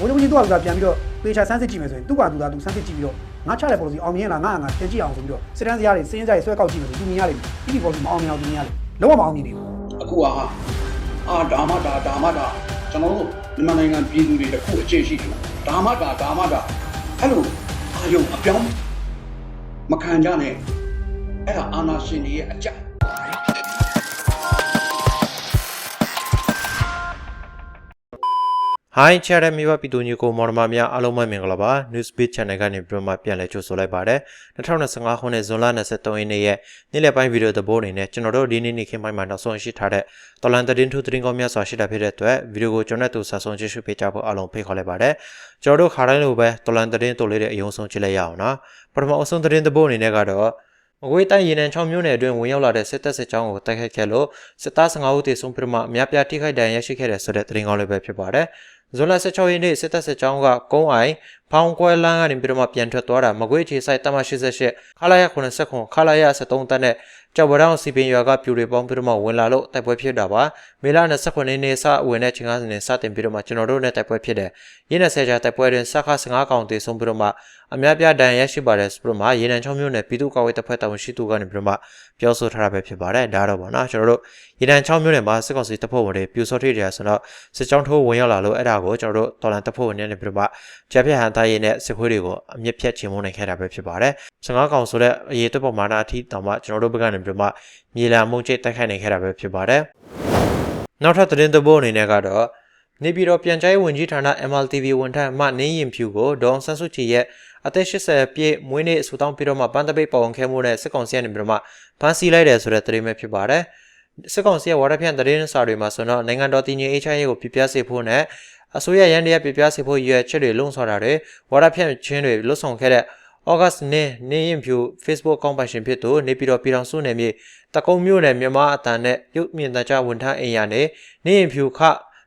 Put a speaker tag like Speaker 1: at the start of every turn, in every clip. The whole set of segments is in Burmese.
Speaker 1: ဘိုးချုပ်ကြီးသူ့ဟာသူကပြန်ပြီးတော့ပေချာစမ်းစစ်ကြည့်မယ်ဆိုရင်သူ့ဘာသူကသူစမ်းစစ်ကြည့်ပြီးတော့ငါချတဲ့ policy အောင်မြင်လားငါငါတင်ကြည့်အောင်ဆိုပြီးတော့စစ်တမ်းစရာတွေစင်းစရာတွေဆွဲကောက်ကြည့်မယ်ဆိုသူမြင်ရလိမ့်မယ်ဒီ policy မအောင်မြင်အောင်သူမြင်ရလိမ့်မယ်လုံးဝမအောင်မြင်နေဘူး
Speaker 2: အခုဟာအာဒါမှဒါဒါမှဒါကျွန်တော်တို့မြန်မာနိုင်ငံပြည်သူတွေတခုအခြေရှိတယ်ဒါမှဒါဒါမှဒါအဲ့လိုအာယုံအပြောင်းမခံကြနဲ့အဲ့ဒါအာနာရှင်တွေရဲ့အကြိုက်
Speaker 3: ဟိုင်းချာရမီဝပြည်သူညီကိုမော်ဒမာများအားလုံးပဲမင်္ဂလာပါ Newsbeat Channel ကနေပြန်မှပြန်လည်ကြိုဆိုလိုက်ပါတယ်2025ခုနှစ်ဇွန်လ23ရက်နေ့ရဲ့နေ့လယ်ပိုင်းဗီဒီယိုသဘောအနေနဲ့ကျွန်တော်တို့ဒီနေ့နေ့ခင်းပိုင်းမှာနောက်ဆုံးရှိထားတဲ့တော်လန်သတင်းထူးသတင်းကောင်းများစွာရှိတာဖြစ်တဲ့အတွက်ဗီဒီယိုကိုကျွန်တော်တို့ဆက်ဆုံးကြည့်ရှုပေးကြဖို့အားလုံးဖိတ်ခေါ်လိုက်ပါတယ်ကျွန်တော်တို့ခါတိုင်းလိုပဲတော်လန်သတင်းတိုးလေးတဲ့အယုံဆုံးကြည့်လိုက်ရအောင်နော်ပထမအဆုံးသတင်းသဘောအနေနဲ့ကတော့မကွေးတိုင်းရေနံ6မြို့နယ်အတွင်းဝင်ရောက်လာတဲ့စစ်တပ်စစ်ကြောင်းကိုတိုက်ခိုက်ခဲ့လို့စစ်သား15ဦးသေဆုံးပြီးမှအများပြားထိခိုက်ဒဏ်ရာရရှိခဲ့တဲ့ဆိုတဲ့သတင်းကောင်းလေးပဲဖြစ်ပါတယ်။ ဇွန်လ16ရက်နေ့စစ်တပ်စစ်ကြောင်းကကုန်းအိုင်ဖောင်ကွဲလန်းကနေပြီးတော့မှပြန်ထွက်သွားတာမကွေးခြေဆိုင်တမ88ခလာရ89ခလာရ73တပ်နဲ့ကြောက်ပတောင်စီပင်ရွာကပြူတွေပေါင်းပြီးတော့မှဝင်လာလို့တိုက်ပွဲဖြစ်တာပါ။မေလ29ရက်နေ့စဝင်တဲ့ချိန်ကစနေစတင်ပြီးတော့မှကျွန်တော်တို့နဲ့တိုက်ပွဲဖြစ်တယ်။ရင်း20ကြာတိုက်ပွဲတွင်စခ15ကောင်သေဆုံးပြီးတော့မှ အများပြားဒဏ်ရာရရှိပါတယ်ဆိုပြီးတော့မှရေနံ6မြို့နယ်ပြည်သူ့ကာကွယ်တပ်ဖွဲ့တာဝန်ရှိသူကနေပြီးတော့မှပြောဆိုထားတာပဲဖြစ်ပါတယ်။ဒါတော့ပေါ့နော်ကျွန်တော်တို့ရေနံ6မြို့နယ်မှာစစ်ကောင်စီတပ်ဖွဲ့ဝင်တွေပြူစောထိတယ်ဆိုတော့စစ်ကြောင်းထိုးဝင်ရောက်လာလို့အဲ့ဒါကိုကျွန်တော်တို့တော်လန်တပ်ဖွဲ့ဝင်တွေနဲ့ပြီးတော့မှကြားဖြတ်ဟန်သားရေးနဲ့စစ်ခွေးတွေကိုအမြင့်ဖြတ်ချေမှုနိုင်ခဲ့တာပဲဖြစ်ပါတယ်။15ကောင်ဆိုတဲ့အရေးအတွက်ပေါ်မှာအထိတောင်မှကျွန်တော်တို့ဘက်ကနေပြီးတော့မှမြေလာမှုချိတ်တိုက်ခိုက်နိုင်ခဲ့တာပဲဖြစ်ပါတယ်။နောက်ထပ်သတင်းသဘောအနေနဲ့ကတော့နေပြည်တော်ပြန်ကြားရေးဝန်ကြီးဌာန MLTV ဝန်ထမ်းမနင်းရင်ဖြူကိုဒေါအောင်ဆန်းစုကြည်ရဲ့ အသက်80ပြည့်မွေးနေ့အဆူတောင်းပြီးတော့မှပန်းတပိတ်ပေါဝင်ခဲမှုနဲ့စစ်ကောင်စီကနေပြီးတော့မှဖမ်းဆီးလိုက်တယ်ဆိုတဲ့သတင်းပဲဖြစ်ပါတယ်။စစ်ကောင်စီရဲ့ဝါဒဖြန့်သတင်းစာတွေမှာဆိုတော့နိုင်ငံတော်တည်ငြိမ် HIV ကိုပြပြစေဖို့နဲ့အစိုးရရန်တရားပြပြစေဖို့ရည်ရွယ်ချက်တွေလုံဆောင်တာတွေဝါဒဖြန့်ခြင်းတွေလှုပ်ဆောင်ခဲ့တဲ့ August နေ့နေရင်ဖြူ Facebook အကောင့်ပိုင်ရှင်ဖြစ်သူနေပြည်တော်ပြည်တော်စုနယ်မြေတကုံမြို့နယ်မြန်မာအတန်နဲ့ရုပ်မြင်သံကြားဝန်ထမ်းအိမ်ယာနဲ့နေရင်ဖြူခ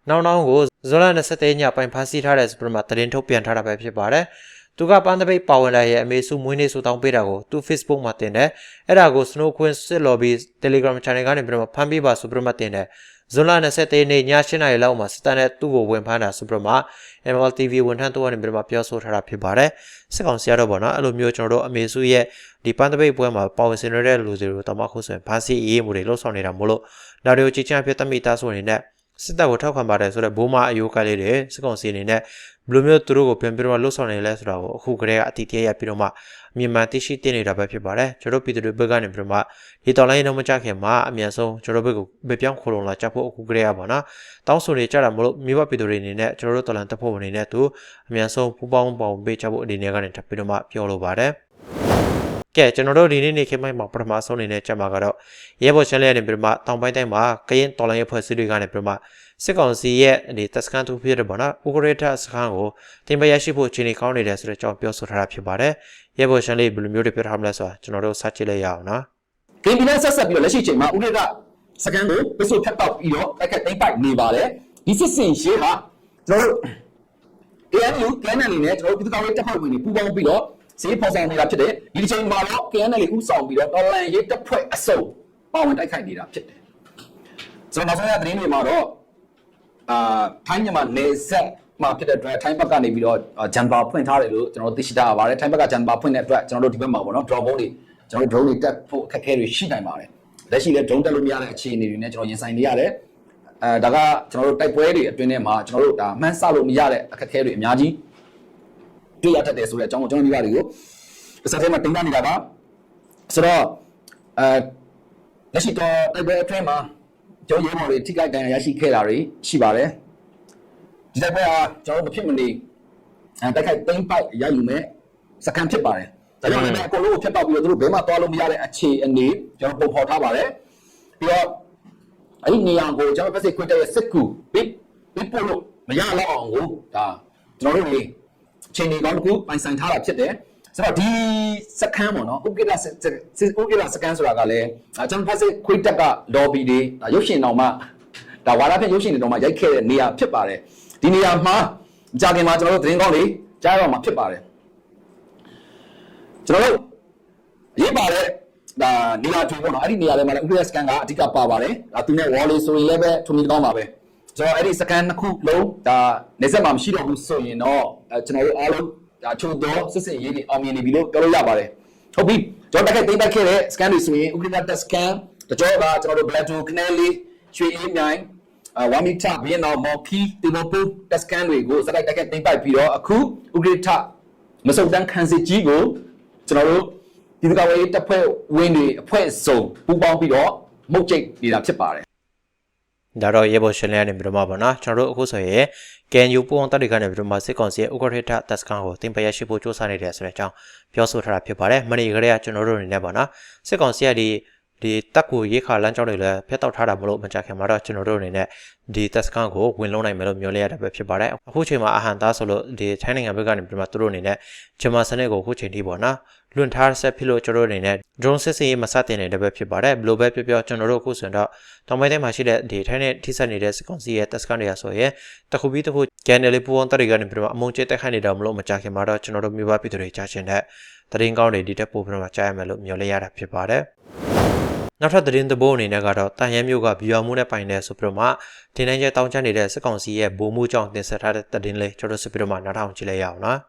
Speaker 3: နောက်နောက်ကိုဇွန်လ23ရက်ညပိုင်းဖမ်းဆီးထားတဲ့စပရမသတင်းထုတ်ပြန်ထားတာပဲဖြစ်ပါတယ်။ သူကပန်းတပိတ်ပါဝင်လာရဲ့အမေစုမွေးနေ့ဆူတောင်းပေးတာကိုသူ Facebook မှာတင်တယ်။အဲ့ဒါကို Snow Queen စစ် lobby Telegram channel ကနေပြီးတော့ဖမ်းပေးပါဆိုပြီးတော့တင်တယ်။ဇွန်လ23ရက်နေ့ည7:00နာရီလောက်မှာစစ်တပ်နဲ့သူ့ကိုဝင်ဖမ်းတာဆိုပြီးတော့ MLTV ဝန်ထမ်းတို့ကနေပြီးတော့ပြောဆိုထားတာဖြစ်ပါတယ်။စစ်ကောင်စီကတော့ဗောနော်အဲ့လိုမျိုးကျွန်တော်တို့အမေစုရဲ့ဒီပန်းတပိတ်ပွဲမှာပါဝင်ဆင်နွှဲတဲ့လူတွေကိုတမခုဆိုရင်ဖမ်းဆီးအေးမှုတွေလှုပ်ဆောင်နေတာမို့လို့ဒါတွေကိုကြည်ချမ်းဖြစ်တမိသားစုအနေနဲ့စစ်တပ်ကိုထောက်ခံပါတယ်ဆိုတော့ဘိုးမအယိုးကလေးတွေစစ်ကောင်စီအနေနဲ့ ဘယ်လိုမျိုးသူတို့ကိုပြန်ပြီးတော့လှုပ်ဆောင်နေလဲဆိုတာကိုအခုကတည်းကအတိအကျရပြီးတော့မှမြန်မာသိရှိတင်နေတာပဲဖြစ်ပါတယ်ကျွန်တော်ပြည်သူတွေဘက်ကနေပြီးတော့မှဒီတော်လိုင်းတော့မကြခင်မှာအမြန်ဆုံးကျွန်တော်ဘက်ကိုဗပြောင်းခိုးလုံလာကြဖို့အခုကတည်းကပါနော်တောင်းဆိုနေကြတာမလို့မိဘပြည်သူတွေအနေနဲ့ကျွန်တော်တို့တော်လန်တပ်ဖို့အနေနဲ့သူအမြန်ဆုံးပူပေါင်းပေါင်းပေးကြဖို့အနေနဲ့ကနေထပ်ပြီးတော့မှပြောလိုပါတယ် ကဲကျွန်တော်တို့ဒီနေ့နေ့ခေတ်မိုက်မှာပထမဆုံးအနေနဲ့ကြမှာကတော့ရဲဘော်ချန်လေးကနေပြီးတော့မှတောင်ပိုင်းတိုင်းမှာကရင်တော်လိုင်းရဲ့ဖွဲ့စည်းတွေကနေပြီးတော့မှစစ်ကောင်စီရဲ့ဒီတပ်စခန်းသူဖြစ်တဲ့ပေါ့နော်ဥကရထစခန်းကိုတင်ပရရှိဖို့အခြေအနေကောင်းနေတယ်ဆိုတဲ့အကြောင်းပြောဆိုထားတာဖြစ်ပါတယ်ရဲဘော်ချန်လေးဘယ်လိုမျိုးတွေပြောထားမလဲဆိုတာကျွန်တော်တို့စကြည့်လိုက်ရအောင်နော်
Speaker 4: ဂိမ်းပီနဲ့ဆက်ဆက်ပြီးတော့လက်ရှိချိန်မှာဥက္ကဋ္ဌစကန်ကိုပစ်ဆိုဖြတ်တောက်ပြီးတော့တိုက်ခတ်သိမ့်ပိုက်နေပါတယ်ဒီစစ်စင်ရှေးမှာကျွန်တော်တို့ KNU KNL နဲ့ကျွန်တော်တို့ပြည်သူ့ကာကွယ်တပ်ဖွဲ့ဝင်တွေပူးပေါင်းပြီးတော့ ဈေးဖော်ဆောင်နေတာဖြစ်တယ်ဒီဒီချိန်မှာတော့ KNL ဥဆောင်ပြီးတော့တော်လန်ရေးတပ်ဖွဲ့အစုံပါဝင်တိုက်ခိုက်နေတာဖြစ်တယ်ကျွန်တော်နောက်ဆုံးရသတင်းတွေမှာတော့အာထိုင်းမြန်မာနေဆက်မှာဖြစ်တဲ့အတွက်ထိုင်းဘက်ကနေပြီးတော့ဂျန်ဘာဖွင့်ထားတယ်လို့ကျွန်တော်တို့သိရှိတာပါတယ်ထိုင်းဘက်ကဂျန်ဘာဖွင့်တဲ့အတွက်ကျွန်တော်တို့ဒီဘက်မှာပေါ့နော် drone တွေကျွန်တော်တို့ drone တွေတက်ဖို့အခက်အခဲတွေရှိနိုင်ပါတယ်လက်ရှိလည်း drone တက်လို့မရတဲ့အခြေအနေတွေနဲ့ကျွန်တော်ရင်ဆိုင်နေရတယ်အဲဒါကကျွန်တော်တို့တိုက်ပွဲတွေအတွင်းထဲမှာကျွန်တော်တို့ဒါမှန်းဆလို့မရတဲ့အခက်အခဲတွေအများကြီး တွေ့ရတတ်တယ်ဆိုတဲ့အကြောင်းကိုကျွန်တော်မိဘတွေကိုတစ်ဆက်တည်းမှာတင်ပြနေတာပါဆိုတော့အဲလက်ရှိတော့တိုက်ပွဲအတွင်းမှာကျွန်တော်ရဲဘော်တွေထိခိုက်ဒဏ်ရာရရှိခဲ့တာတွေရှိပါတယ်ဒီတိုက်ပွဲဟာကျွန်တော်တို့မဖြစ်မနေအဲတိုက်ခိုက်သိမ်းပိုက်ရယူမယ်စကန်ဖြစ်ပါတယ်ဒါကြောင့်လည်းအကုန်လုံးကိုဖျက်တောက်ပြီးတော့သူတို့ဘယ်မှသွားလို့မရတဲ့အခြေအနေကျွန်တော်ပုံဖော်ထားပါတယ်ပြီးတော့အဲ့ဒီနေရာကိုကျွန်တော်ပတ်စစ်ခွင့်တဲ့စစ်ကူဘစ်ဘစ်ပို့လို့မရတော့အောင်ကိုဒါကျွန်တော်တို့နေ ချိန်နေကောင်းတစ်ခုပိုင်ဆိုင်ထားတာဖြစ်တယ်ဆိုတော့ဒီစကန်ပေါ့နော်ဥက္ကဋ္ဌဥက္ကဋ္ဌစကန်ဆိုတာကလည်းကျွန်တော်ဖတ်စစ်ခွေးတက်က lobby တွေဒါရုပ်ရှင်တော်မှဒါဝါရဖြင့်ရုပ်ရှင်တွေတော်မှရိုက်ခဲ့တဲ့နေရာဖြစ်ပါတယ်ဒီနေရာမှာကြာခင်မှာကျွန်တော်တို့သတင်းကောင်းတွေကြားရတော့မှာဖြစ်ပါတယ်ကျွန်တော်တို့ရေးပါတဲ့ဒါနေရာတွေပေါ့နော်အဲ့ဒီနေရာတွေမှာလည်း UPS scan ကအဓိကပါပါတယ်ဒါသူနဲ့ wall လေးဆိုရင်လည်းပဲထုံနေကောင်းပါပဲ ကျွန်တော်အဲ့ဒီစကန်နှစ်ခုလုံးဒါနေဆက်မှာမရှိတော့ဘူးဆိုရင်တော့အဲကျွန်တော်တို့အားလုံးဒါချို့တော့စစ်စစ်ရေးတွေအောင်မြင်နေပြီလို့ပြောလို့ရပါတယ်ဟုတ်ပြီကျွန်တော်တက်ခဲ့သိမ့်ပတ်ခဲ့တဲ့ scan တွေဆိုရင်ဥပဒေကတက် scan တကြောကကျွန်တော်တို့ black to canal လေးရွှေအေးမြိုင်အဲ1 meter ဘင်းတော့ more key တေဘပူ test scan တွေကိုစတိုက်တက်ခဲ့သိမ့်ပတ်ပြီးတော့အခုဥပဒေထမစုံတန်းခန်းစစ်ကြီးကိုကျွန်တော်တို့ဒီကဝေးတပ်ဖွဲ့ဝင်းတွေအဖွဲ့စုံပူးပေါင်းပြီးတော့မှုတ်ကျိတ်နေတာဖြစ်ပါတယ်
Speaker 3: ဒါတော့ရေဘော်ရှင်လေးကနေပြီးတော့မှာပေါ့နော်ကျွန်တော်တို့အခုဆိုရင်ကန်ယူပူအောင်တက်တွေကနေပြီးတော့မှစစ်ကောင်စီရဲ့ဥက္ကဋ္ဌတက်စကန်ကိုတင်ပရရှိဖို့စ조사နေတယ်ဆိုတဲ့အကြောင်းပြောဆိုထားတာဖြစ်ပါတယ်မနေ့ကလေးကကျွန်တော်တို့အနေနဲ့ပေါ့နော်စစ်ကောင်စီကဒီဒီတက်ကိုရေးခါလမ်းကြောင်းတွေလည်းဖျက်တောက်ထားတာမလို့မကြခင်မှာတော့ကျွန်တော်တို့အနေနဲ့ဒီတက်စကန်ကိုဝင်လုံးနိုင်မယ်လို့မျှော်လင့်ရတာပဲဖြစ်ပါတယ်အခုချိန်မှာအဟန်သားဆိုလို့ဒီထိုင်းနိုင်ငံဘက်ကနေပြီးတော့သူတို့အနေနဲ့ဂျမစနစ်ကိုအခုချိန်ထိပေါ့နော် လွန်ထားဆက်ဖြစ်လို့ကျွန်တော်တို့အနေနဲ့ drone စစ်စေးမစတင်နေတဲ့ပဲဖြစ်ပါတယ်ဘယ်လိုပဲပြောပြောကျွန်တော်တို့အခုဆိုရင်တော့တောင်ပိုင်းထဲမှာရှိတဲ့ဒီထိုင်းနဲ့ထိစပ်နေတဲ့စစ်ကောင်စီရဲ့တက်စကန်တွေကဆိုရင်တခုပြီးတစ်ခုကန်နယ်လေးပူအောင်တက်တွေကနေပြီးတော့အမုံကျတက်ခိုင်းနေတာမလို့မကြခင်မှာတော့ကျွန်တော်တို့မြို့ပပြည်သူတွေကြားချင်တဲ့တရင်ကောင်းတွေဒီတက်ပို့ပြီးတော့ကြားရမယ်လို့မျှော်လင့်ရတာဖြစ်ပါတယ်နောက်ထပ်သတင်းသဘောအနေနဲ့ကတော့တန်ရန်မျိုးကဘီယာမှုနဲ့ပိုင်တဲ့ဆိုပြီးတော့မှတင်နိုင်ကျတောင်းချနေတဲ့စစ်ကောင်စီရဲ့ဗိုလ်မှုကြောင့်တင်ဆက်ထားတဲ့သတင်းလေးကျွန်တော်တို့စပြီးတော့မှနားထောင်ကြည့်လိုက်ရအောင်နော်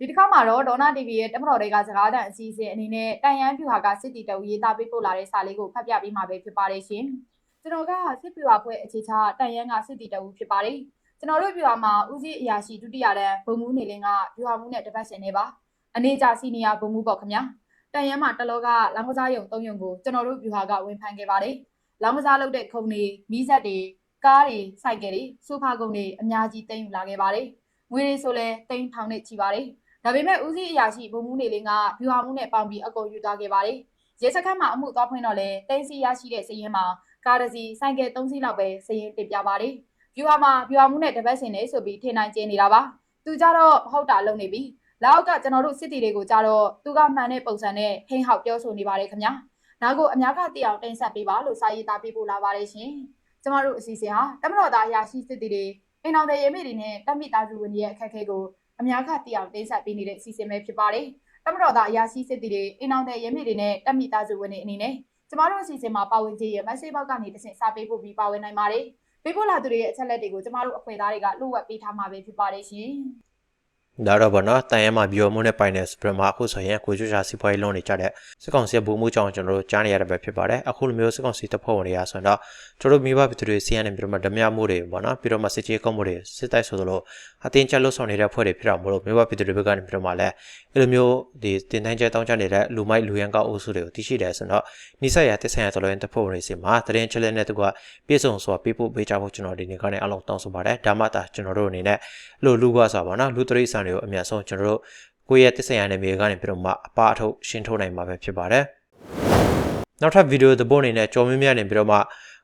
Speaker 5: ဒီတစ်ခါမှာတော့ဒေါနာ TV ရဲ့တမတော်တွေကစကားတန်အစီအစဉ်အနေနဲ့တန်ရန်ပြူဟာကစစ်တီတဝရေးသားပေးပို့လာတဲ့စာလေးကိုဖတ်ပြပေးမှာပဲဖြစ်ပါတယ်ရှင်။ကျွန်တော်ကစစ်ပြူဟာဖွဲ့အခြေချတန်ရန်ကစစ်တီတဝဖြစ်ပါတယ်။ကျွန်တော်တို့ပြူဟာမှာဦးစီးအရာရှိဒုတိယတန်းဘုံမှုနေလင်းကပြူဟာမှုနဲ့တပတ်ရှင်နေပါ။အနေကြစီနီယာဘုံမှုပေါ့ခင်ဗျာ။တန်ရန်မှာတလောကလောင်ကစားရုံ၃ရုံကိုကျွန်တော်တို့ပြူဟာကဝင်ဖန်ခဲ့ပါတယ်။လောင်ကစားလုပ်တဲ့ခုံတွေမီးစက်တွေကားတွေစိုက်ကယ်တွေဆိုဖာကုံတွေအများကြီးတင်ယူလာခဲ့ပါတယ်။ငွေတွေဆိုလဲတိန်းထောင်နဲ့ချီပါတယ်။ ဒါပေမဲ့ဦးစီးအရာရှိဘုံမှုနေလင်းကဗျူဟာမှုနဲ့ပေါင်းပြီးအကုန်ယူသွားခဲ့ပါတယ်။ရဲစခန်းမှာအမှုသွားဖွင့်တော့လဲတင်းစီရရှိတဲ့စည်ရင်မှာကားတစ်စီးဆိုင်ကယ်၃စီးလောက်ပဲစည်ရင်တင်ပြပါတယ်။ဗျူဟာမှာဗျူဟာမှုနဲ့တပတ်စင်နေဆိုပြီးထင်နိုင်ကျင်းနေတာပါ။သူကြတော့ဟုတ်တာလုံနေပြီ။လောက်ကကျွန်တော်တို့စစ်တီတွေကိုကြတော့သူကမှန်တဲ့ပုံစံနဲ့ဟိန်းဟောက်ပြောဆိုနေပါတယ်ခင်ဗျာ။ဒါကိုအများကသိအောင်တင်ဆက်ပေးပါလို့စာရေးသားပေးပို့လာပါတယ်ရှင်။ကျမတို့အစီအစဉ်ဟာတမတော်သားအရာရှိစစ်တီတွေအိမ်တော်တဲ့ရဲမေတွေနဲ့တပ်မိသားစုဝင်တွေရဲ့အခက်အခဲကို အများကသိအောင်တင်ဆက်ပေးနေတဲ့အစီအစဉ်ပဲဖြစ်ပါတယ်။တမတော်သားအရာရှိစစ်တီတွေအင်အောင်တဲ့ရဲမေတွေနဲ့တက်မိသားစုဝင်တွေအနေနဲ့ကျမတို့အစီအစဉ်မှာပါဝင်ခြင်းရဲ့ message box ကနေတစ်ဆင့်စာပေးဖို့ပြီးပါဝင်နိုင်ပါတယ်။ပေးပို့လာသူတွေရဲ့အချက်လက်တွေကိုကျမတို့အဖွဲ့သားတွေကလိုဝက်ပေးထားမှာပဲဖြစ်ပါတယ်ရှင်။
Speaker 3: ဒါတော့ဗောနော်တန်ရဲမှာဘီယိုမုန်းနဲ့ပိုင်တဲ့စပရမအခုဆိုရင်ကိုကျွချာစီပွားရေးလုံးနေကြတဲ့စစ်ကောင်စီရဲ့ဘူမှုကြောင့်ကျွန်တော်တို့ကြားနေရတဲ့ပဲဖြစ်ပါတယ်အခုလိုမျိုးစစ်ကောင်စီတပ်ဖွဲ့ဝင်တွေရဆိုရင်တော့ကျွန်တော်တို့မိဘပြည်သူတွေစီးရနေပြီးတော့မှဓမြမှုတွေဗောနော်ပြီးတော့မှစစ်ကြီးကုန်းမှုတွေစစ်တိုက်ဆိုသလိုအတင်းကျပ်လှုပ်ဆောင်နေတဲ့ဖွဲ့တွေဖြစ်တော့မလို့မိဘပြည်သူတွေဘက်ကနေပြီးတော့မှလည်းအဲ့လိုမျိုးဒီတင်တိုင်းကျတောင်းချနေတဲ့လူမိုက်လူရန်ကောက်အုပ်စုတွေကိုသိရှိတယ်ဆိုတော့နိဆက်ရတက်ဆိုင်ရတော်လိုင်းတပ်ဖွဲ့ဝင်တွေစီမှာတရင်ချက်လက်နဲ့တကွပြေဆုံးစွာပေးဖို့ပေးကြဖို့ကျွန်တော်ဒီနေ့ကနေအလုံးတောင်းဆိုပါတယ်ဒါမှသာကျွန်တော်တို့အနေနဲ့လို့လူကွာဆိုပါနော်လူတရိษံတွေကိုအများဆုံးကျွန်တော်တို့ကိုယ့်ရဲ့တက်ဆိုင်ရတဲ့မြေကနေပြီးတော့မှအပအထုတ်ရှင်းထုတ်နိုင်မှာပဲဖြစ်ပါတယ်နောက်ထပ်ဗီဒီယိုသဘောအနေနဲ့ကြော်မြင့်မြတ်နေပြီးတော့မှ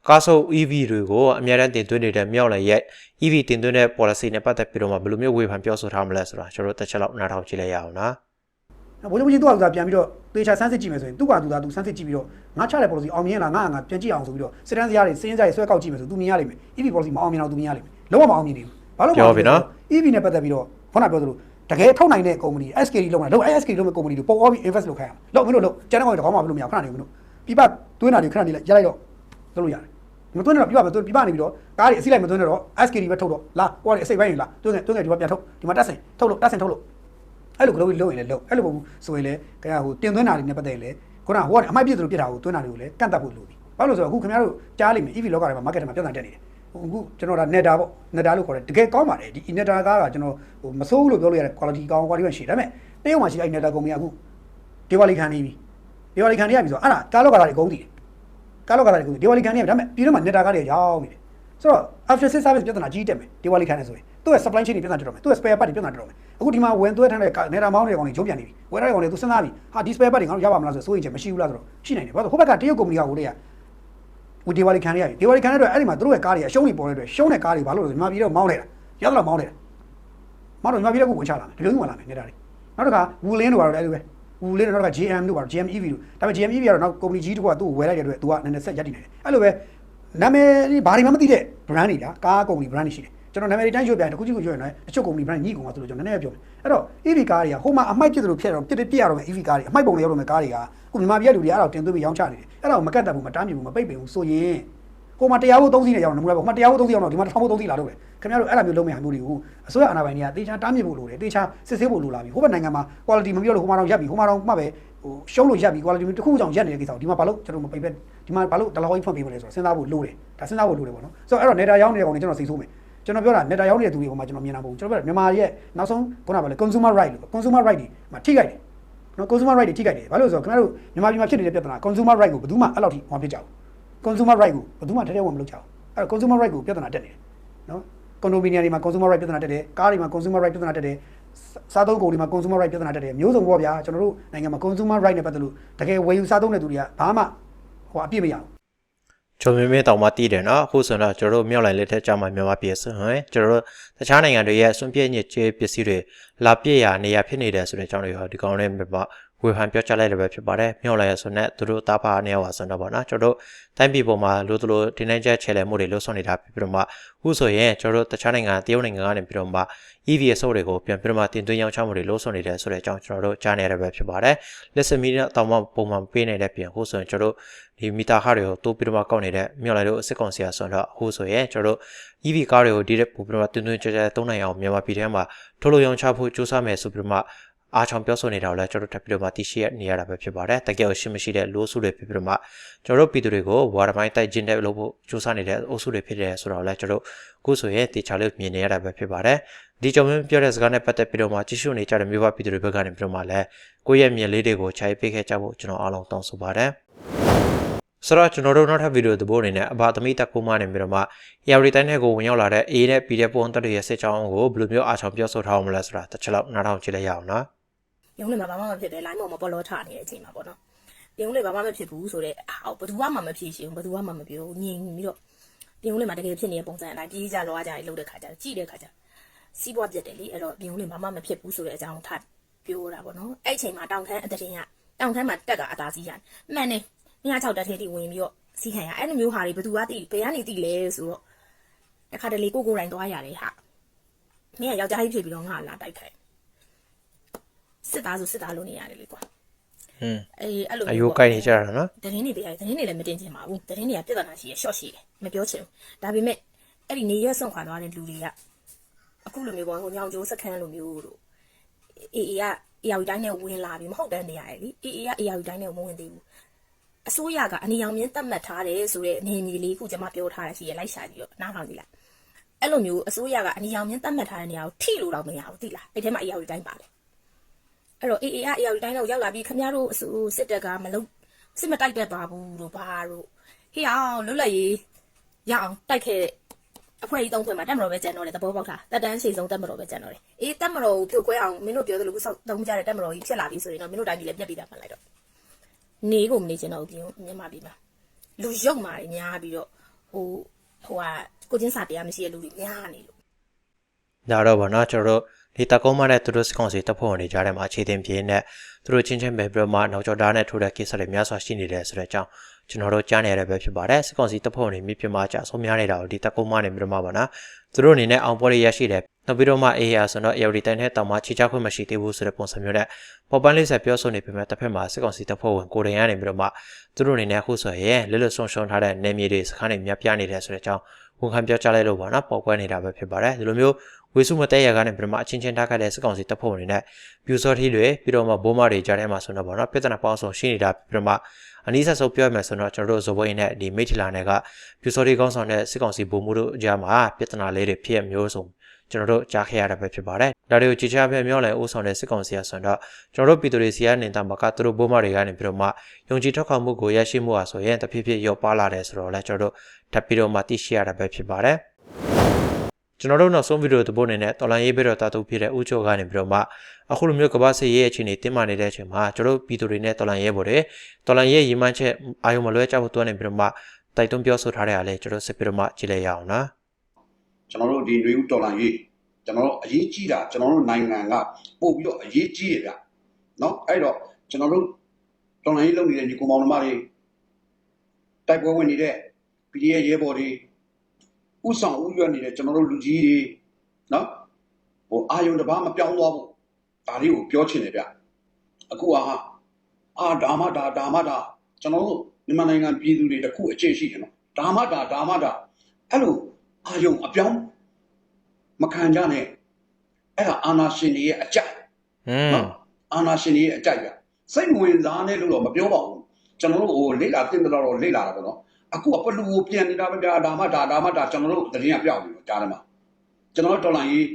Speaker 3: ကားဆုပ် EV တွေကိုအများတန်းတင်သွင်းနေတဲ့မြောက်လည်းရဲ့ EV တင်သွင်းတဲ့ policy နဲ့ပတ်သက်ပြီးတော့မှဘယ်လိုမျိုးဝေဖန်ပြောဆိုထားမလဲဆိုတာကျွန်တော်တို့တစ်ချက်လောက်နားထောင်ကြည့်လိုက်ရအောင်နော်
Speaker 1: ဘိုးချုပ်ကြီးသူ့အကူသာပြန်ပြီးတော့သေချာဆန်းစစ်ကြည့်မယ်ဆိုရင်သူ့ကသူသာသူဆန်းစစ်ကြည့်ပြီးတော့ငါချတဲ့ policy အောင်မြင်လားငါငါပြန်ကြည့်အောင်ဆိုပြီးတော့စစ်တမ်းစရာတွေစင်းစရာတွေဆွဲကောက်ကြည့်မယ်ဆိုသူမြင်ရလိမ့်မယ် EV policy မအောင်မြင်တော့သူမြင်ရလိမ့်မယ်လုံးဝမအောင်မြင်နေဘူးဘာလို့မအောင်မြင်လဲ EV နဲ့ပတ်သက်ပြီးတော့ ခုနပြောသလိုတကယ်ထုတ်နိုင်တဲ့ company SKD လုံးမှာလုံး SKD လုံးမဲ့ company တွေပေါ်ပေါ်ပြီး invest လုပ်ခိုင်းရမှာလုံးမလို့လို့ကျန်တဲ့ကောင်တွေတကောင်းမှမလို့မရခဏနေမလို့ပြပသွင်းတာတွေခဏနေလိုက်ရလိုက်တော့လုပ်လို့ရတယ်မသွင်းတော့ပြပမသွင်းပြပနေပြီးတော့ကားတွေအစိလိုက်မသွင်းတော့ SKD ပဲထုတ်တော့လာဟိုကနေအစိပ်ပိုင်းနေလာသွင်းတယ်သွင်းတယ်ဒီမှာပြန်ထုတ်ဒီမှာတက်ဆင်ထုတ်လို့တက်ဆင်ထုတ်လို့အဲ့လိုကလေးလုံးရင်လည်းလုံးအဲ့လိုပုံဆိုရင်လည်းခင်ဗျာဟိုတင်သွင်းတာတွေနဲ့ပတ်သက်ရင်လည်းခုနကဟိုကအမိုက်ပြည့်သလိုပြစ်တာကိုသွင်းတာတွေကိုလည်းကန့်တတ်ဖို့လိုပြီဘာလို့လဲဆိုတော့အခုခင်ဗျားတို့ကြားလိမ့်မယ် EV လောကတွေမှာ market ထဲမှာပြဿနာတက်နေတယ် အခုကျွန်တော်ဒါ neta ပေါ့ neta လို့ခေါ်တယ်တကယ်ကောင်းပါတယ်ဒီ neta ကားကကျွန်တော်ဟိုမဆိုးဘူးလို့ပြောလို့ရတယ် quality ကောင်း quality ရှိဒါပေမဲ့တရုတ်မှာရှိတဲ့ neta ကုမ္ပဏီကအခုဒေဝလီခံနေပြီဒေဝလီခံနေရပြီဆိုတော့အဲ့ဒါကားလောကသားတွေအကုန်တည်တယ်ကားလောကသားတွေအကုန်ဒေဝလီခံနေရပြီဒါပေမဲ့ပြည်တွင်းမှာ neta ကားတွေရောင်းနေတယ်ဆိုတော့ after sales service ပြဿနာကြီးတက်မယ်ဒေဝလီခံနေဆိုရင်သူ့ရဲ့ supply chain တွေပြဿနာတက်တော့မယ်သူ့ရဲ့ spare part တွေပြဿနာတက်တော့မယ်အခုဒီမှာဝင်သွဲထားတဲ့နေရာမောင်းတွေကောင်တွေဂျုံပြန်နေပြီဝယ်ထားတဲ့ကောင်တွေသူစဉ်းစားပြီဟာဒီ spare part တွေငါတို့ရပါမလားဆိုစိုးရင်ချက်မရှိဘူးလားဆိုတော့ရှိနိုင်တယ်ဘာလို့ဟိုဘက်ကတရုတ်ကုမ္ပဏီကဟိုတွေက ဟိုဒေဝလီခံရပြီဒေဝလီခံရတဲ့အဲ့ဒီမှာသူတို့ရဲ့ကားတွေအရှုံးတွေပေါ်တဲ့အတွက်ရှုံးတဲ့ကားတွေဘာလို့လဲဆိုမြန်မာပြည်တော့မောင်းနေတာရတော့မောင်းနေတာမောင်းတော့မြန်မာပြည်တော့ကိုဝင်ချလာမယ်ဒီလိုမျိုးဝင်လာမယ်နေတာတွေနောက်တစ်ခါဝူလင်းတို့ကတော့အဲ့လိုပဲဝူလင်းတို့နောက်က GM တို့ပါ GM EV တို့ဒါပေမဲ့ GM EV ကတော့နောက်ကုမ္ပဏီကြီးတစ်ခုကသူ့ကိုဝယ်လိုက်တဲ့အတွက်သူကနည်းနည်းဆက်ရက်တည်နေတယ်အဲ့လိုပဲနာမည်ဘာတွေမှမသိတဲ့ brand တွေလားကားကုမ္ပဏီ brand တွေရှိတယ် ကျွန်တော်နာမည်တွေတိုင်းရွှေ့ပြတယ်တစ်ခုချင်းကိုရွှေ့ရင်လည်းတချို့ကုမ္ပဏီ brand ညှိကုန်သွားဆိုလို့ကျွန်တော်နည်းနည်းပြောမယ်အဲ့တော့ EV ကားတွေကဟိုမှာအမိုက်ပြစ်တယ်လို့ဖြစ်တော့ပြစ်ပြရတော့မယ် EV ကားတွေအမိုက်ပုံတွေရောက်တော့မယ်ကားတွေကအခုမြန်မာပြည်ကလူတွေအဲ့ဒါတင်သွင်းပြီးရောင်းချနေတယ်အဲ့ဒါကိုမကတ်တတ်ဘူးမတားမြစ်ဘူးမပိတ်ပင်ဘူးဆိုရင်ဟိုမှာတရားဖို့3စီးနဲ့ရောက်နေမူလားပေါ့ဟိုမှာတရားဖို့3စီးရောက်တော့ဒီမှာ1000ဖို့3စီးလာတော့ပဲခင်ဗျားတို့အဲ့လိုမျိုးလုံးမဲ့ဟာမျိုးတွေကိုအစိုးရအာဏာပိုင်တွေကတေချာတားမြစ်ဖို့လိုတယ်တေချာစစ်ဆေးဖို့လိုလာပြီဟိုဘက်နိုင်ငံမှာ quality မပြောလို့ဟိုမှာတော့ရပ်ပြီဟိုမှာတော့မှပဲဟိုရှုံးလို့ရပ်ပြီ quality တစ်ခုကြောင့်ရပ်နေတဲ့ကိစ္စကိုဒီမှာဘာလို့ကျွန်တော်မပိတ်ပဲဒီမှာဘာလို့တလောက်ကြီးဖွင့်ပေးမလဲဆိုတော့စဉ်းစားဖို့လိုတယ်ဒါစဉ်းစားဖို့လိုတယ်ပေါ့နော်ဆိုတော့အဲ့တော့ netter ရောက်နေတဲ့ကောင်တွေကျွန်တော်စိတ်ဆိုးမယ် ကျွန်တော်ပြောတာ netter ရောက်နေတဲ့သူတွေဟိုမှာကျွန်တော်မြင်တာမဟုတ်ဘူးကျွန်တော်ပြောတာမြန်မာရဲ့နောက်ဆုံးခုနကပြောလေ consumer right လို့ consumer right ဒီမှာထိခိုက်တယ်နော် consumer right တွေထိခိုက်တယ်ဘာလို့လဲဆိုတော့ခင်ဗျားတို့မြန်မာပြည်မှာဖြစ်နေတဲ့ပြဿနာ consumer right ကိုဘယ်သူမှအဲ့လောက်ထိဟောပြကြဘူး consumer right ကိုဘယ်သူမှထဲထဲဝင်မလုပ်ကြဘူးအဲ့တော့ consumer right ကိုပြဿနာတက်နေတယ်နော် condominium တွေမှာ consumer right ပြဿနာတက်တယ်ကားတွေမှာ consumer right ပြဿနာတက်တယ်စားသုံးကုန်တွေမှာ consumer right ပြဿနာတက်တယ်မျိုးစုံပေါ့ဗျာကျွန်တော်တို့နိုင်ငံမှာ consumer right နဲ့ပတ်သက်လို့တကယ်ဝယ်ယူစားသုံးတဲ့သူတွေကဘာမှဟိုအပြည့်မရဘူး
Speaker 3: ဂျုံမင်းမင်းတောင်မှတည်တယ်နော်အခုဆိုတော့ကျွန်တော်တို့မြောက်လိုက်လက်ထက်ကြမှာမြန်မာပြည်ဆိုရင်ကျွန်တော်တို့တခြားနိုင်ငံတွေရဲ့စွန့်ပြည့်ညစ်ကြေးပစ္စည်းတွေလာပြည့်ရနေရဖြစ်နေတယ်ဆိုတဲ့အကြောင်းတွေဟောဒီကောင်လေးမှာဝေဖန်ပြောကြားလိုက်တယ်ပဲဖြစ်ပါတယ်မြောက်လိုက်ရဆိုတော့သူတို့တာဖာနေရပါဆိုတော့ဗောနော်ကျွန်တော်တို့တိုင်းပြည်ပေါ်မှာလို့တို့လို့ဒီနိုင်ချက်ချဲလဲမှုတွေလှုပ်ဆောင်နေတာဖြစ်ပြီးတော့မှအခုဆိုရင်ကျွန်တော်တို့တခြားနိုင်ငံတရုတ်နိုင်ငံကနေပြီးတော့မှ EV အစိုးတွေကိုပြန်ပြီးတော့မှတင်သွင်းရောင်းချမှုတွေလှုပ်ဆောင်နေတယ်ဆိုတဲ့အကြောင်းကျွန်တော်တို့ကြားနေရပဲဖြစ်ပါတယ်လက်စမီနဲ့တောင်မှပုံမှန်ပေးနေတဲ့ပြင်ဟိုဆိုရင်ကျွန်တော်တို့ဒီမီတာခတွေကိုတိုးပြီးတော့မှကောက်နေတဲ့မြောက်လိုက်တို့အစ်ကောင်ဆရာဆိုတော့ဟိုဆိုရင်ကျွန်တော်တို့ EV ကားတွေကိုဒီတဲ့ပို့ပြီးတော့တွင်တွင်ကြဲကြဲသုံးနိုင်အောင်မြန်မာပြည်ထဲမှာထုတ်လို့ရောင်းချဖို့စူးစမ်းမယ်ဆိုပြီးတော့မှ အားချောင်ပြောဆိုနေတာကိုလည်းကျွန်တော်တို့ထပ်ပြီးတော့မှသိရှိရနေရတာပဲဖြစ်ပါတယ်တကယ်ကိုရှင်းမရှိတဲ့လိုးစုတွေဖြစ်ပြီးတော့မှကျွန်တော်တို့ပြည်သူတွေကိုဝါရမိုင်းတိုက်ကျင်းတဲ့လို့ဖို့စူးစမ်းနေတဲ့အုပ်စုတွေဖြစ်တယ်ဆိုတော့လည်းကျွန်တော်တို့အခုဆိုရင်တေချာလေးမြင်နေရတာပဲဖြစ်ပါတယ်ဒီကြောင့်မျိုးပြောတဲ့စကားနဲ့ပတ်သက်ပြီးတော့မှကြည့်ရှုနေကြတဲ့မြို့ပပြည်သူတွေဘက်ကနေပြီးတော့မှလည်းကိုယ့်ရဲ့မြင်လေးတွေကိုခြိုက်ပေးခဲ့ကြဖို့ကျွန်တော်အားလုံးတောင်းဆိုပါတယ်ဆိုတော့ကျွန်တော်တို့နောက်ထပ်ဗီဒီယိုသဘောအနေနဲ့အဘာသမီးတက်ကူမနေပြီးတော့မှရာရီတိုင်းထဲကိုဝင်ရောက်လာတဲ့ A နဲ့ B တဲ့ပုံတက်တွေရဲ့စစ်ကြောင်းကိုဘယ်လိုမျိုးအားချောင်ပြောဆိုထားအောင်မလဲဆိုတာတစ်ချက်လောက်နားထောင်ကြည့်လိုက်ရအောင်နော်
Speaker 6: ရုံးလေးမှာဘာမှမဖြစ်တယ် line ပေါ်မှာပေါ်လောထနေတဲ့အချိန်မှာပေါ့နော်ရုံးလေးဘာမှမဖြစ်ဘူးဆိုတော့အော်ဘယ်သူမှမဖြစ်ရှင်ဘယ်သူမှမပြောညင်ပြီးတော့ရုံးလေးမှာတကယ်ဖြစ်နေတဲ့ပုံစံအတိုင်းပြေးကြလောကြတွေလှုပ်တဲ့ခါကျကြည့်တဲ့ခါကျစီးပွားပြတ်တယ်လေအဲ့တော့ရုံးလေးဘာမှမဖြစ်ဘူးဆိုတဲ့အကြောင်းထပ်ပြောတာပေါ့နော်အဲ့အချိန်မှာတောင်ခမ်းအတရင်ကတောင်ခမ်းမှာတက်ကအသာစီးရတယ်မှန်တယ်106တက်ထဲထိဝင်ပြီးတော့စီးခံရအဲ့လိုမျိုးဟာတွေဘယ်သူကတိဘယ်ကနေတိလဲဆိုတော့တခါတလေကိုကိုတိုင်းသွားရတယ်ဟာမင်းကယောက်ျားကြီးဖြစ်ပြီးတော့ငါလာတိုက်ခိုက် စစ်သားဆိုစစ်သားလို့နေရတယ်လေကွာ
Speaker 3: ဟွန်း
Speaker 6: အေးအဲ့လို
Speaker 3: အယိုးကိုက်နေကြတာနော်
Speaker 6: တရင်တွေတရားတရင်တွေလည်းမတင်ချင်ပါဘူးတရင်တွေကပြဿနာရှိရရှော့ရှိတယ်မပြောချင်ဘူးဒါပေမဲ့အဲ့ဒီနေရက်ဆုံးခွာသွားတဲ့လူတွေကအခုလိုမျိုးပေါ့ဟိုညောင်ကျိုးစခန်းလိုမျိုးတို့အေးအေးကအေယာဝီတိုင်းနဲ့ဝင်လာပြီမဟုတ်တဲ့နေရာလေအေးအေးကအေယာဝီတိုင်းနဲ့မဝင်သေးဘူးအစိုးရကအနီရောင်မြင်းတတ်မှတ်ထားတယ်ဆိုတဲ့အနေအလေးခုကျွန်မပြောထားတာရှိရလိုက်ရှာကြည့်တော့နားထောင်ကြည့်လိုက်အဲ့လိုမျိုးအစိုးရကအနီရောင်မြင်းတတ်မှတ်ထားတဲ့နေရာကိုထိလို့တော့မရဘူးသိလားအဲ့ထဲမှာအေယာဝီတိုင်းပါတယ် အဲ့တော့အေးအေးအအေးတိုင်းတော့ရောက်လာပြီးခမရတို့အစိုးစစ်တပ်ကမလုံးစစ်မတိုက်တတ်ပါဘူးတို့ဘာတို့ဟေးအောင်လွတ်လပ်ရေးရအောင်တိုက်ခဲ့တဲ့အဖွဲကြီးသုံးဖွဲ့မှာတက်မတော်ပဲကြံတော့တယ်သဘောပေါက်တာတက်တန်းချိန်ဆုံးတက်မတော်ပဲကြံတော့တယ်အေးတက်မတော်ကိုဖြုတ်ခွဲအောင်မင်းတို့ပြောသလိုခုစောက်သုံးကြတဲ့တက်မတော်ကြီးဖြစ်လာပြီဆိုရင်တော့မင်းတို့တိုင်းပြည်လည်းပြက်ပြီးသားမှလိုက်တော့နေကိုမနေချင်တော့ဘူးပြင်မြန်မာပြည်မှာလူရုပ်မာတွေများပြီးတော့ဟိုဟိုဟာကိုချင်းစာတရားမရှိတဲ့လူတွေများနေလို့
Speaker 3: ဒါတော့ဗောနော်ကျွန်တော်တို့ ဒီတကုံးမနဲ့သူတို့စကောင်စီတပ်ဖွဲ့ဝင်တွေကြားထဲမှာအခြေတင်ပြင်းနဲ့သူတို့ချင်းချင်းပဲပြီးတော့မှနောက်ကျော်ဓာတ်နဲ့ထိုးတဲ့ကိစ္စတွေများစွာရှိနေတယ်ဆိုတဲ့အကြောင်းကျွန်တော်တို့ကြားနေရတဲ့ပဲဖြစ်ပါတယ်စကောင်စီတပ်ဖွဲ့ဝင်တွေမြပြမကြအဆုံးများနေတာကိုဒီတကုံးမနဲ့ပြီးတော့မှဗောနော်သူတို့အနေနဲ့အောင်ပွဲတွေရရှိတယ် နောက်ပြီးတော့မှ AR ဆိုတော့ AR တိုင်းနဲ့တောင်မှခြေချခွင့်မရှိသေးဘူးဆိုတဲ့ပုံစံမျိုးနဲ့ပေါ်ပန်းလေးဆက်ပြောဆိုနေပေမဲ့တစ်ဖက်မှာစစ်ကောင်စီတပ်ဖွဲ့ဝင်ကိုယ်တိုင်ကနေပြီးတော့မှသူတို့အနေနဲ့အခုဆိုရင်လွတ်လွတ်ဆုံရှုံထားတဲ့နေမြေတွေစခန်းတွေများပြားနေတယ်ဆိုတဲ့အကြောင်းဝန်ခံပြောကြားလိုက်လို့ပေါ့နော်ပေါ်ပွဲနေတာပဲဖြစ်ပါတယ်ဒီလိုမျိုးဝေစုမတဲရကနေပြီးတော့မှအချင်းချင်းထားခဲ့တဲ့စစ်ကောင်စီတပ်ဖွဲ့ဝင်တွေနဲ့ပြူစောထီးတွေပြီးတော့မှဘိုးမတွေကြားထဲမှာဆိုတော့ပေါ့နော်ပြဿနာပေါင်းစုံရှိနေတာပြီးတော့မှအနည်းဆက်ဆုံးပြောရမယ်ဆိုတော့ကျွန်တော်တို့ဇဘွေးနဲ့ဒီမိထီလာနဲ့ကပြူစောထီးကောင်းဆောင်တဲ့စစ်ကောင်စီဗိုလ်မှူးတို့အကြားမှာပြဿနာလေးတွေဖြစ်ရမျိုးစုံ ကျွန်တော်တို့ကြားခဲ့ရတာပဲဖြစ်ပါတယ်ဒါတွေကိုကြည်ချပြမြောက်လည်းအိုးဆောင်တဲ့စစ်ကောင်စီကဆိုတော့ကျွန်တော်တို့ပြည်သူတွေစီကနေတမှာကသူတို့ဘိုးမတွေကနေပြီးတော့မှယုံကြည်ထောက်ခံမှုကိုရရှိမှုဟာဆိုရင်တဖြည်းဖြည်းရောပါလာတယ်ဆိုတော့လည်းကျွန်တော်တို့ထပ်ပြီးတော့မှသိရှိရတာပဲဖြစ်ပါတယ်ကျွန်တော်တို့နောက်ဆုံးဗီဒီယိုသဘောအနေနဲ့တော်လန်ရေးပြီးတော့တာတူဖြစ်တဲ့ဥချိုကနေပြီးတော့မှအခုလိုမျိုးကမ္ဘာစစ်ရေးအခြေအနေတင်းမာနေတဲ့အချိန်မှာကျွန်တော်တို့ပြည်သူတွေနဲ့တော်လန်ရေးပေါ်တယ်တော်လန်ရေးရီမန်းချက်အာယုံမလွဲကြဖို့တွန်းနေပြီးတော့မှတိုက်တွန်းပြောဆိုထားတဲ့အရာလေးကျွန်တော်စစ်ပြီးတော့မှကြည့်လိုက်ရအောင်နော်
Speaker 2: ကျွန်တော်တို့ဒီຫນွေဦးတော်လှန်ရေးကျွန်တော်တို့အရေးကြီးတာကျွန်တော်တို့နိုင်ငံကပို့ပြီးတော့အရေးကြီးတယ်ဗျနော်အဲ့တော့ကျွန်တော်တို့တော်လှန်ရေးလုပ်နေတဲ့ညီကောင်မောင်နှမတွေတိုက်ပွဲဝင်နေတဲ့ PDF ရဲဘော်တွေဥဆောင်ဥရွက်နေတဲ့ကျွန်တော်တို့လူကြီးတွေနော်ဟိုအာယုံတစ်ပါးမပြောင်းသွားဘူးဒါလေးကိုပြောချင်တယ်ဗျအခုကဟာအာဒါမဒါဒါမဒါကျွန်တော်တို့မြန်မာနိုင်ငံပြည်သူတွေတခုအကျင့်ရှိတယ်နော်ဒါမဒါဒါမဒါအဲ့လို အာယုံအပြောင်းမခံကြနဲ့အဲ့ဒါအာနာရှင်တွေရဲ့အကြိုက်
Speaker 3: อืม
Speaker 2: နော်အာနာရှင်တွေရဲ့အကြိုက်ပဲစိတ်မဝင်စားနဲ့လို့တော့မပြောပါဘူးကျွန်တော်တို့ဟိုလေ့လာတင်တော့တော့လေ့လာတာပေါ့နော်အခုကပလူကိုပြန်နေတာပဲဗျာဒါမှဒါဒါမှဒါကျွန်တော်တို့တရင်ကပြောက်နေလို့ကြားတယ်မှာကျွန်တော်တို့တော်လိုင်းရေး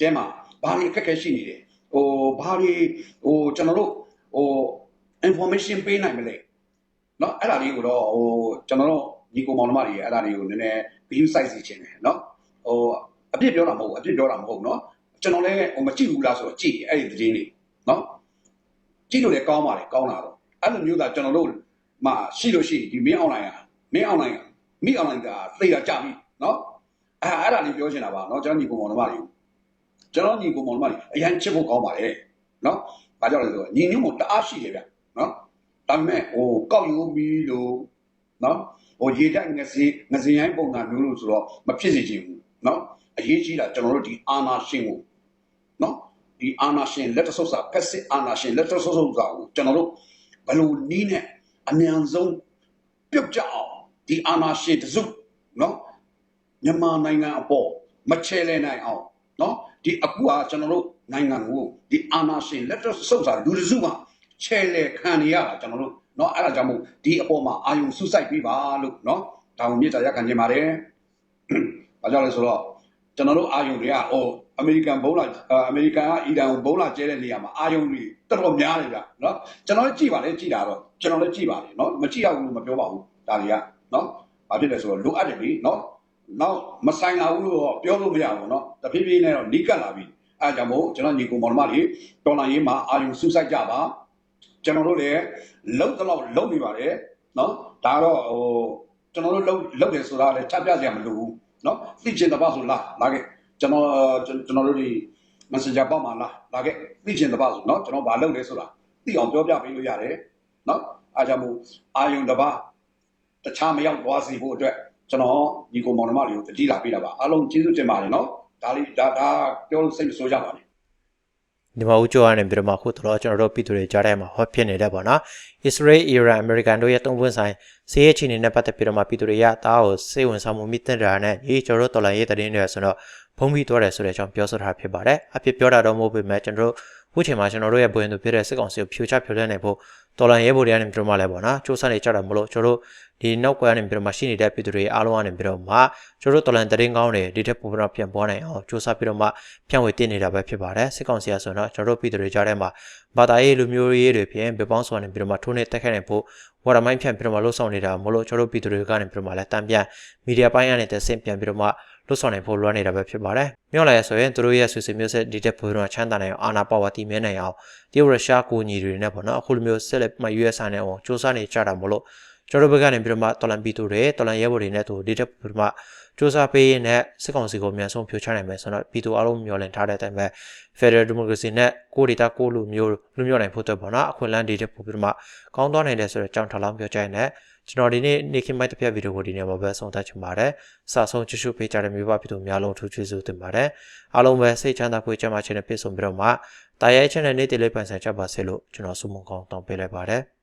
Speaker 2: ကျဲမှာဘာတွေအခက်အခဲရှိနေတယ်ဟိုဘာတွေဟိုကျွန်တော်တို့ဟို information ပေးနိုင်မလဲเนาะအဲ့ဒါလေးကိုတော့ဟိုကျွန်တော်တို့ညီကိုမောင်နှမတွေအဲ့ဒါလေးကိုနည်းနည်း ဂရုစိုက်စီခြင်းတယ်နော်ဟိုအပြစ်ပြောတာမဟုတ်ဘူးအပြစ်ပြောတာမဟုတ်ဘူးနော်ကျွန်တော်လည်းဟိုမကြည့်ဘူးလားဆိုတော့ကြည့်အဲ့ဒီသတင်းတွေနော်ကြည့်လို့လည်းကောင်းပါလေကောင်းတာတော့အဲ့လိုမျိုးသာကျွန်တော်တို့မှရှိလို့ရှိရင်ဒီမင်း online ကမင်း online ကမိ online ကသိတာကြပြီနော်အဲ့အဲ့ဒါလေးပြောချင်တာပါနော်ကျွန်တော်ညီကောင်မောင်တို့မလေးကျွန်တော်ညီကောင်မောင်တို့မလေးအရင်ချစ်ဖို့ကောင်းပါလေနော်ဘာကြောင့်လဲဆိုတော့ညီညွတ်မှုတအားရှိတယ်ဗျနော်ဒါပေမဲ့ဟိုကောက်ယူပြီးလို့ နော်ဟိုရေတက်ငစင်ငစင်ရိုင်းပုံစံမျိုးလို့ဆိုတော့မဖြစ်စေချင်ဘူးနော်အရေးကြီးတာကျွန်တော်တို့ဒီအာနာရှင်ကိုနော်ဒီအာနာရှင်လက်တဆုပ်စာဖက်စစ်အာနာရှင်လက်တဆုပ်စာကိုကျွန်တော်တို့ဘယ်လိုနည်းနဲ့အမြန်ဆုံးပြုတ်ကြအောင်ဒီအာနာရှင်တစုနော်မြန်မာနိုင်ငံအပေါ်မချဲလဲနိုင်အောင်နော်ဒီအခုဟာကျွန်တော်တို့နိုင်ငံကိုဒီအာနာရှင်လက်တဆုပ်စာလူတစုကချဲလဲခံရတာကျွန်တော်တို့ เนาะအဲ့ဒါကြောင့်မို့ဒီအပေါ်မှာအာယုံဆုစိုက်ပြီးပါလို့เนาะဒါကိုမြေတားရခံခြင်းပါတယ် ဘာကြောင့်လဲဆိုတော့ကျွန်တော်တို့အာယုံတွေကဟိုအမေရိကန်ဘုံလာအမေရိကန်ကအီရန်ကိုဘုံလာကျဲတဲ့နေရာမှာအာယုံတွေတော်တော်များတယ်ဗျเนาะကျွန်တော်လည်းကြည့်ပါလေကြည့်တာတော့ကျွန်တော်လည်းကြည့်ပါလေเนาะမကြည့်ရဘူးလို့မပြောပါဘူးဒါတွေကเนาะဘာဖြစ်လဲဆိုတော့လိုအပ်တယ်ပြီเนาะနောက်မဆိုင်လာဘူးလို့တော့ပြောလို့မရဘူးเนาะတဖြည်းဖြည်းနဲ့တော့နီးကပ်လာပြီအဲဒါကြောင့်မို့ကျွန်တော်ညီကိုမောင်နှမတွေတော်လာရေးမှာအာယုံစူးစိုက်ကြပါ ကျွန်တော်တို့လည်းလုံတလောက်လုံနေပါတယ်နော်ဒါတော့ဟိုကျွန်တော်တို့လုံလုံတယ်ဆိုတာလည်းချပြစရာမလိုဘူးနော်သိချင်တပတ်ဆိုလာလာခဲ့ကျွန်တော်ကျွန်တော်တို့ဒီ messenger ပေါ့မှာလာလာခဲ့သိချင်တပတ်ဆိုနော်ကျွန်တော်ဘာလုပ်လဲဆိုတာသိအောင်ပြောပြပေးလို့ရတယ်နော်အားကြောင့်မို့အာယုံတပတ်တခြားမရောက်သွားစီဖို့အတွက်ကျွန်တော်ညီကိုမောင်နှမတွေကိုတတိလာပေးတာပါအားလုံးကျေးဇူးတင်ပါတယ်နော်ဒါလေးဒါဒါပြောလို့စိတ်မဆိုးကြပါနဲ့
Speaker 3: ဒီမှာဦးကျော်ကနေပြီးတော့မှခုတော့ကျွန်တော်တို့ပြည်သူတွေကြားထဲမှာဟောဖြစ်နေတဲ့ပေါ့နော် Israel Iran American တို့ရဲ့တုံ့ပြန်ဆိုင်စီးရဲချီနေနဲ့ပတ်သက်ပြီးတော့မှပြည်သူတွေကတားကိုစိတ်ဝင်စားမှုမိတဲ့တာနဲ့ဒီကျွန်တော်တို့တော်လိုင်းရေးသတင်းတွေဆိုတော့ဖုံးပြီးသွားတယ်ဆိုတဲ့အကြောင်းပြောဆိုထားဖြစ်ပါတယ်အဖြစ်ပြောတာတော့မဟုတ်ပေမဲ့ကျွန်တော်တို့ခုချိန်မှာကျွန်တော်တို့ရဲ့ဘွေရင်သူဖြစ်တဲ့စစ်ကောင်စီကိုဖြိုချဖြိုလဲနေဖို့ တော်လိုင်းရေးဘိုတွေကနေပြီးတော့မှလည်းပေါ့နော်စူးစမ်းနေကြတာမလို့ကျွန်တော်တို့ဒီနောက်ကွယ်ကနေပြီးတော့မှရှိနေတဲ့ပြည်သူတွေအားလုံးကနေပြီးတော့မှကျွန်တော်တို့တော်လိုင်းသတင်းကောင်းတွေဒီထက်ပိုပြီးတော့ပြန်ပေါ်နိုင်အောင်စူးစမ်းပြီးတော့မှဖြန့်ဝေတင်နေတာပဲဖြစ်ပါတယ်စစ်ကောင်စီကဆိုတော့ကျွန်တော်တို့ပြည်သူတွေကြားထဲမှာဘာသာရေးလူမျိုးရေးတွေဖြင့်ပြပောင်းစွာနေပြီးတော့မှထိုးနေတက်ခဲ့နေဖို့ဝါရမိုင်းဖြန့်ပြီးတော့မှလှုပ်ဆောင်နေတာမလို့ကျွန်တော်တို့ပြည်သူတွေကနေပြီးတော့မှလည်းတံပြန်မီဒီယာပိုင်းကနေတက်ဆင့်ပြန်ပြီးတော့မှ လှုပ်ဆောင်နိုင်ဖို့လွှမ်းနေတာပဲဖြစ်ပါတယ်။မြောက်လာရဆိုရင်သူတို့ရဲ့ဆွေဆွေမျိုးဆက်ဒီတက်ပိုးတော့ချမ်းသာနိုင်အောင်အာနာပါဝါတီမြဲနိုင်အောင်တရုတ်ရုရှားကိုညီတွေနဲ့ပေါ့နော်အခုလိုမျိုးဆက်လက်မှ US နဲ့အောင်စူးစမ်းနေကြတာမလို့ကျွန်တော်တို့ဘက်ကနေပြီးတော့မှတော်လန်ပီတူတွေတော်လန်ရဲဘော်တွေနဲ့သူဒီတက်ပြီးတော့မှစူးစမ်းပေးရင်းနဲ့စစ်ကောင်စီကိုအမြန်ဆုံးဖြိုချနိုင်မယ်ဆိုတော့ပြည်သူအလုံးမျှော်လင့်ထားတဲ့အတိုင်းပဲ Federal Democracy နဲ့ကိုဒေတာကိုလူမျိုးလူမျိုးနိုင်ဖို့အတွက်ပေါ့နော်အခွင့်အလမ်းတွေတက်ပို့ပြီးတော့မှကောင်းသွားနိုင်တယ်ဆိုတော့အကြောင်းထပ်လောင်းပြောကြရင်လည်း ကျွန်တော်ဒီနေ့နေခင်မိုက်တစ်ပြက်ဗီဒီယိုကိုဒီနေ့မှာပဲဆုံးသက်ချင်ပါတယ်။စာဆုံးကြည့်ရှုပေးကြတဲ့မျိုးပါပြည်သူများလုံးထူးချွေးစုတင်ပါတယ်။အားလုံးပဲစိတ်ချမ်းသာကိုကြမ်းမာခြင်းနဲ့ပြည့်စုံပြီးတော့မှတာရဲချင်းနဲ့နေ့တည်လေးပိုင်ဆိုင်ကြပါစေလို့ကျွန်တော်ဆုမွန်ကောင်းတောင်းပေးလိုက်ပါတယ်။